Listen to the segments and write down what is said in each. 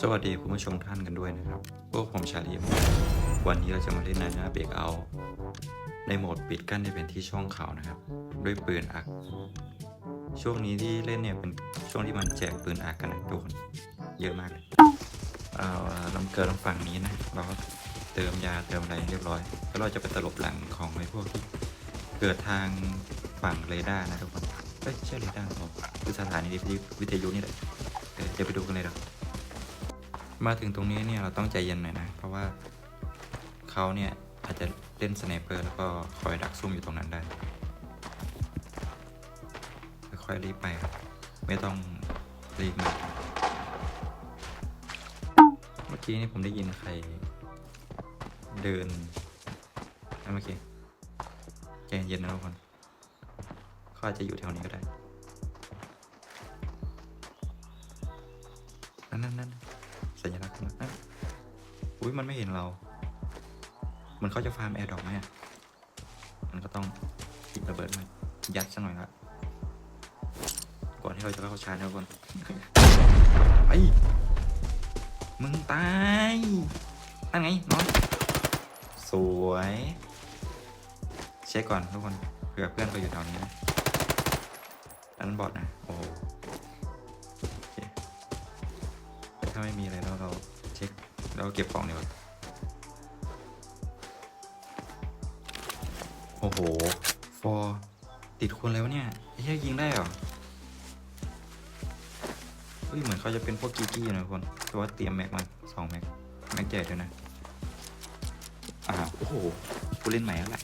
สวัสดีคุณผู้ชมท่านกันด้วยนะครับ พวกผมชาลีมวันนี้เราจะมาเล่นนานาเบรกเอา ในโหมดปิดกั้นในเป็นที่ช่องเขานะครับ ด้วยปืนอัก ช่วงนี้ที่เล่นเนี่ยเป็นช่วงที่มันแจกปืนอักกันนะทุกคนเยอะมากเลยเอาลำเกิดลำฝั่งนี้นะ เราก็เติมยาเติมอะไรเรียบร้อย แล้วเราจะไปตลบหลังของไอ้พวกที่เกิดทางฝั่งเรดาร์นะทุกคนเอ้ยใช่เรดาร์หรอคือสถานีวิทยุนี่แหละเดี๋ยวไปดูกันเลยเดี๋ยว มาถึงตรงนี้เนี่ยเราต้องใจเย็นหน่อยนะ เพราะว่าเขาเนี่ยอาจจะเล่นสไนเปอร์แล้วก็คอยดักซุ่มอยู่ตรงนั้นได้ ค่อยๆรีบไปครับ ไม่ต้องรีบมากเมื่อกี้นี่ผมได้ยินใครเดินนะเมื่อกี้ใจเย็นนะทุกคนเขาอาจจะอยู่แถวนี้ก็ได้ นั่นนั่นนั่น อุ้ยมันไม่เห็นเรา มันเขาจะฟาร์มแอร์ดอกไหมอะมันก็ต้องปิดระเบิดมายัดซะหน่อยละก่อนที่เราจะเข้าชาร์จนะทุกคนไอ้มึงตายนั่นไงน้องสวย เช็คก่อนทุกคนเผื่อเพื่อนไปอยู่แถวนี้นะอันนั้นบอดนะ โอ้ถ้าไม่มีอะไรแล้วเราเช็ค เราเก็บของดีกว่าโอ้โห ฟอร์ติดคนแล้วเนี่ยไอ้เหี้ยยิงได้เหรอเฮ้ยเหมือนเขาจะเป็นพวกกีกี้นะทุกคนแต่ว่าเตรียมแม็กมาสองแม็กแม็กใหญ่ด้วยนะอ่าโอ้โหกูเล่นใหม่แล้วแหละ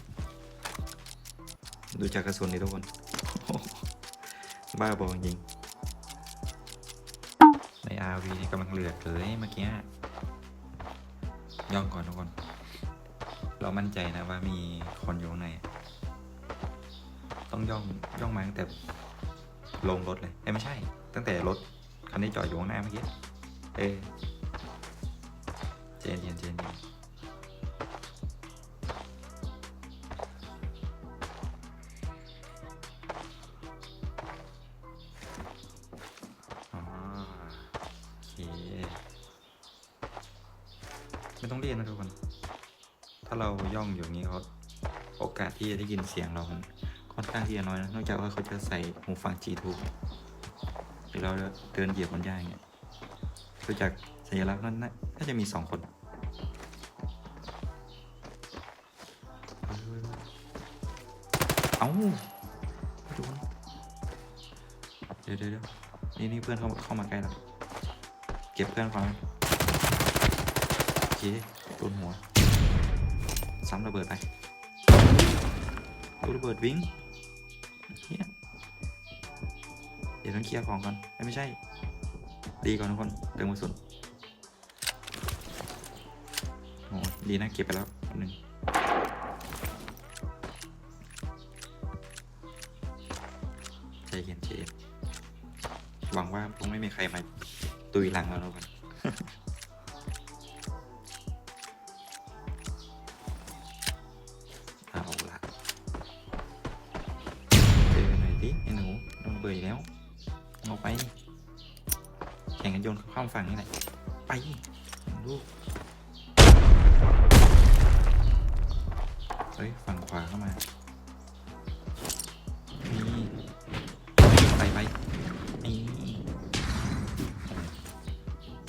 ดูจากกระสุนดิทุกคนบ้าบอจริงใน RV นี่กำลังเลือดเลยเมื่อกี้ ย่องก่อนทุกคน เรามั่นใจนะว่ามีคนอยู่ข้างใน ต้องย่องย่องมาตั้งแต่ลงรถเลยเอ้ยไม่ใช่ ตั้งแต่รถคันนี้จอดอยู่ข้างหน้าเมื่อกี้ เอเจนเจนเจนเจน ย่องอยู่างนี้เขาโอกาสที่จะได้ยินเสียงเรามันค่อนข้างที่จะน้อยนะนอกจากว่าเขาจะใส่หูฟัง G2 หรือเราเดินเหยียบบนหญ้าอย่างเงี้ยดูจากสัญลักษณ์นั้นน่าจะมีสองคนเอ้าโดนเดี๋ยวเดี๋ยวนี่นี่เพื่อนเข้าเข้ามาใกล้แล้วเก็บเพื่อนก่อนโอเคโดนหัว ซ้ำระเบิดไปดูระเบิดวิ่งเดี๋ยวต้องเคลียร์ของก่อนไม่ใช่ ดีก่อนทุกคนเติมกระสุนโอ้ดีนะเก็บไปแล้วอันหนึ่งใจเย็นใจเย็นหวังว่าคงไม่มีใครมาตุยหลังเราแล้วกัน ไปลูกเฮ้ย ฝั่งขวาเข้ามานี่ไปไปนี่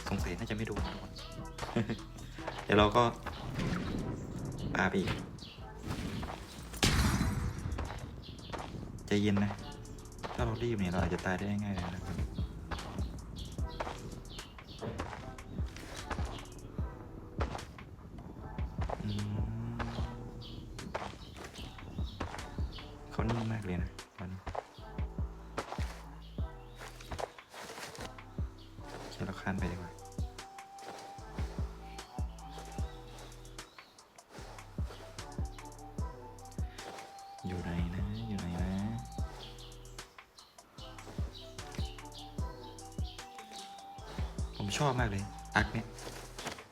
สงสัยน่าจะไม่โดนนะทุกคนเดี๋ยวเราก็ปาไปอีกใจเย็นนะ ถ้าเรารีบเนี่ยเราอาจจะตายได้ง่ายๆเลยนะ ชอบมากเลย อักเนี่ย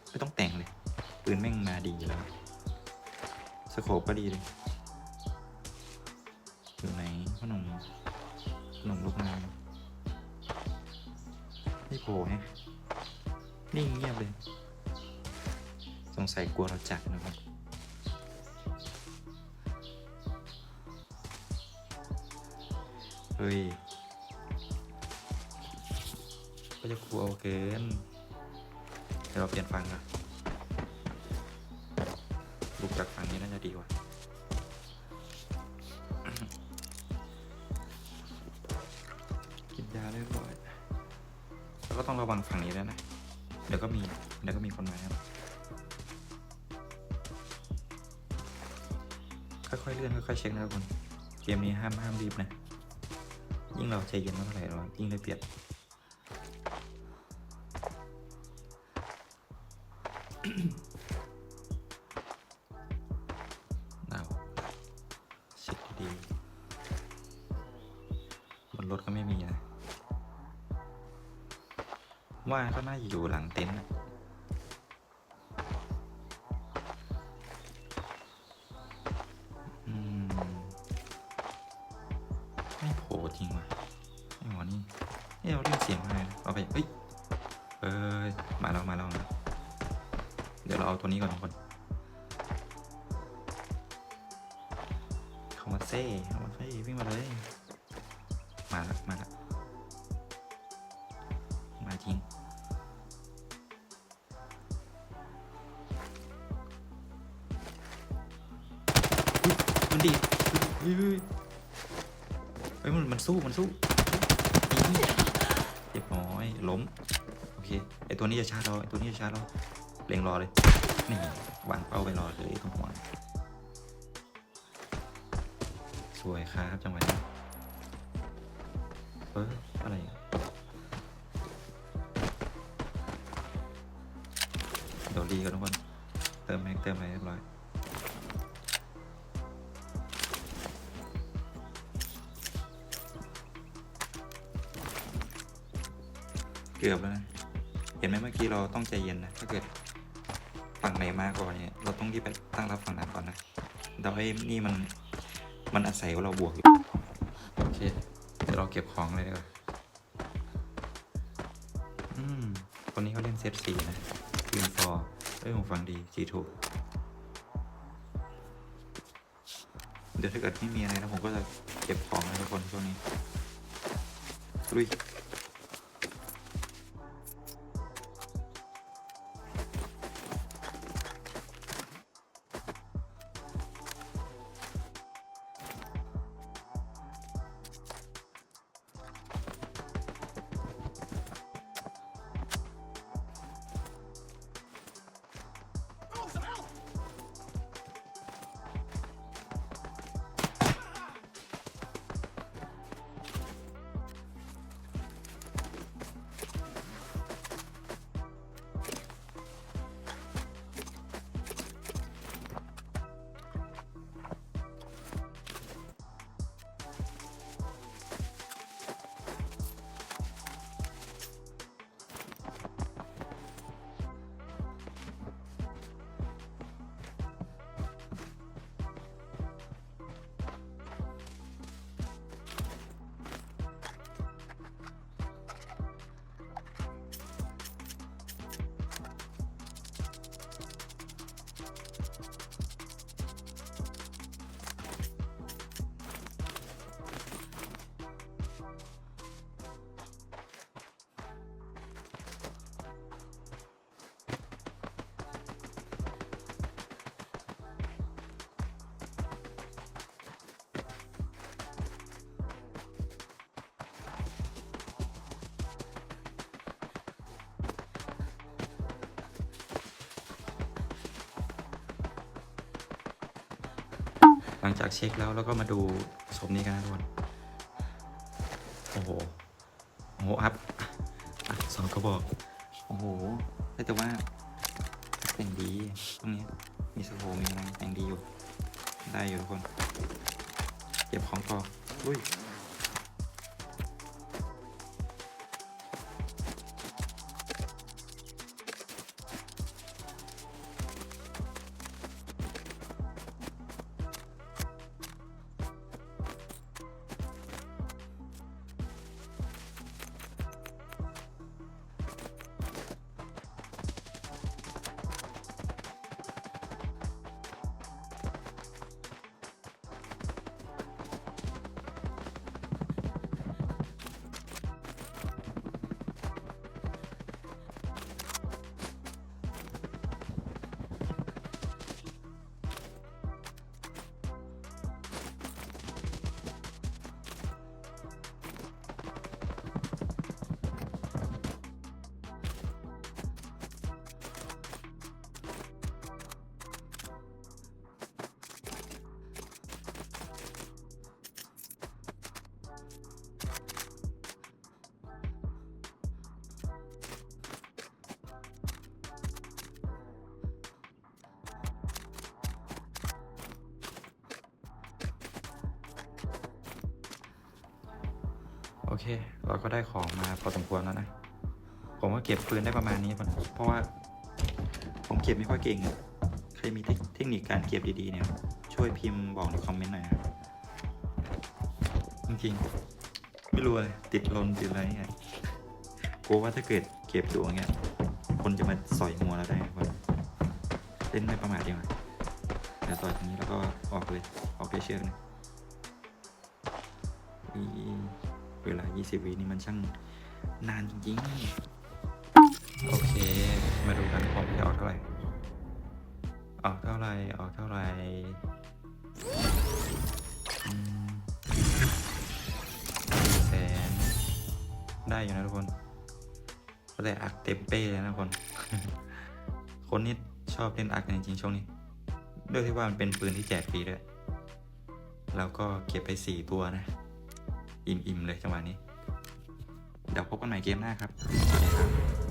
ไม่ต้องแต่งเลย ปืนแม่งมาดีอยู่แล้วสโคปก็ดีเลยอยู่ไหนขนมขนมลูกน้ำไม่โผล่เนี่ยนิ่งเงียบเลย สงสัยกลัวเราจัดนะครับเฮ้ย จะกลัวเอาเกินเดี๋ยวเราเปลี่ยนฟังนะลุกจากฝั่งนี้น่าจะดีกว่ากินยาเรียบร้อยแล้วก็ต้องระวังฝั่งนี้ด้วยนะ เดี๋ยวก็มีเดี๋ยวก็มีคนมาครับค่อยๆเลื่อนค่อยๆเช็คนะครับคุณเกมนี้ห้ามห้ามรีบนะ ยิ่งเราใจเย็นเท่าไหร่เรายิ่งได้เปรียบ เอาดีๆบนรถก็ไม่มีนะ ว่าก็น่าอยู่หลังเต็นท์นะ ตัวนี้ก่อนทุกคนเข้ามาเซ่เข้ามาเซ่วิ่งมาเลย มาละมาละมาจริงมันดีเฮ้ยมันมันสู้มันสู้เรียบร้อยล้มโอเคไอตัวนี้จะชาร์จเราไอตัวนี้จะชาร์จเรา เล็งรอเลย นี่วางเป้าไปรอเลยตรงหัวสวยครับจังหวะนี้เอออะไรอะเดี๋ยวรีกันทุกคน เติมแม็กเติมอะไรเรียบร้อยเกือบแล้วนะ เห็นไหมเมื่อกี้เราต้องใจเย็นนะ ถ้าเกิด ฝั่งไหนมาก่อนเนี่ยเราต้องรีบไปตั้งรับฝั่งนั้นก่อนนะแต่ไอ้นี่มันมันอาศัยว่าเราบวกอยู่โอเคเดี๋ยวเราเก็บของเลยดีกว่าอืมคนนี้เขาเล่นเซตสี่นะยืนฟอร์เอ้ยผมฟังดีจีถูกเดี๋ยวถ้าเกิดไม่มีอะไรนะผมก็จะเก็บของนะทุกคนช่วงนี้ลุย ลังจากเช็คแล้วแล้วก็มาดูสมนี้กันนะทุกคนโอ้โหโอ้โหอัพสองกระบอกโอ้โหแต่ว่าแต่งดีตรงนี้มีสโคมีอะไรแต่งดีอยู่ ได้อยู่ทุกคน เก็บของต่ออุ้ย โอเค เราก็ได้ของมาพอสมควรแล้วนะ ผมก็เก็บปืนได้ประมาณนี้ เพราะว่า ผมเก็บไม่ค่อยเก่งอะใครมีเทคนิคการเก็บดีๆเนี่ย ช่วยพิมพ์บอกในคอมเมนต์หน่อยครับจริงๆไม่รู้เลยติดลนติดอะไรเงี้ยกลัวว่าถ้าเกิดเก็บอยู่อย่างเงี้ยคนจะมาสอยหัวเราได้คนเล่นไม่ประมาทดีกว่าเดี๋ยวต่อยตรงนี้แล้วก็ออกเลย ออกด้วยเชือกนะอี เวลา 20 วินี่มันช่างนานจริงๆ โอเค มาดูกันผมจะออกเท่าไหร่ ออกเท่าไหร่ ออกเท่าไหร่แสนได้อยู่นะทุกคนก็ได้อักเต็มเป้เลยนะคน คนนี้ชอบเล่นอักจริงๆช่วงนี้ ด้วยที่ว่ามันเป็นปืนที่แจกฟรีด้วย แล้วก็เก็บไปสี่ตัวนะ อิ่มๆเลยจังหวะนี้ เดี๋ยวพบกันใหม่เกมหน้าครับสวัสดีครับ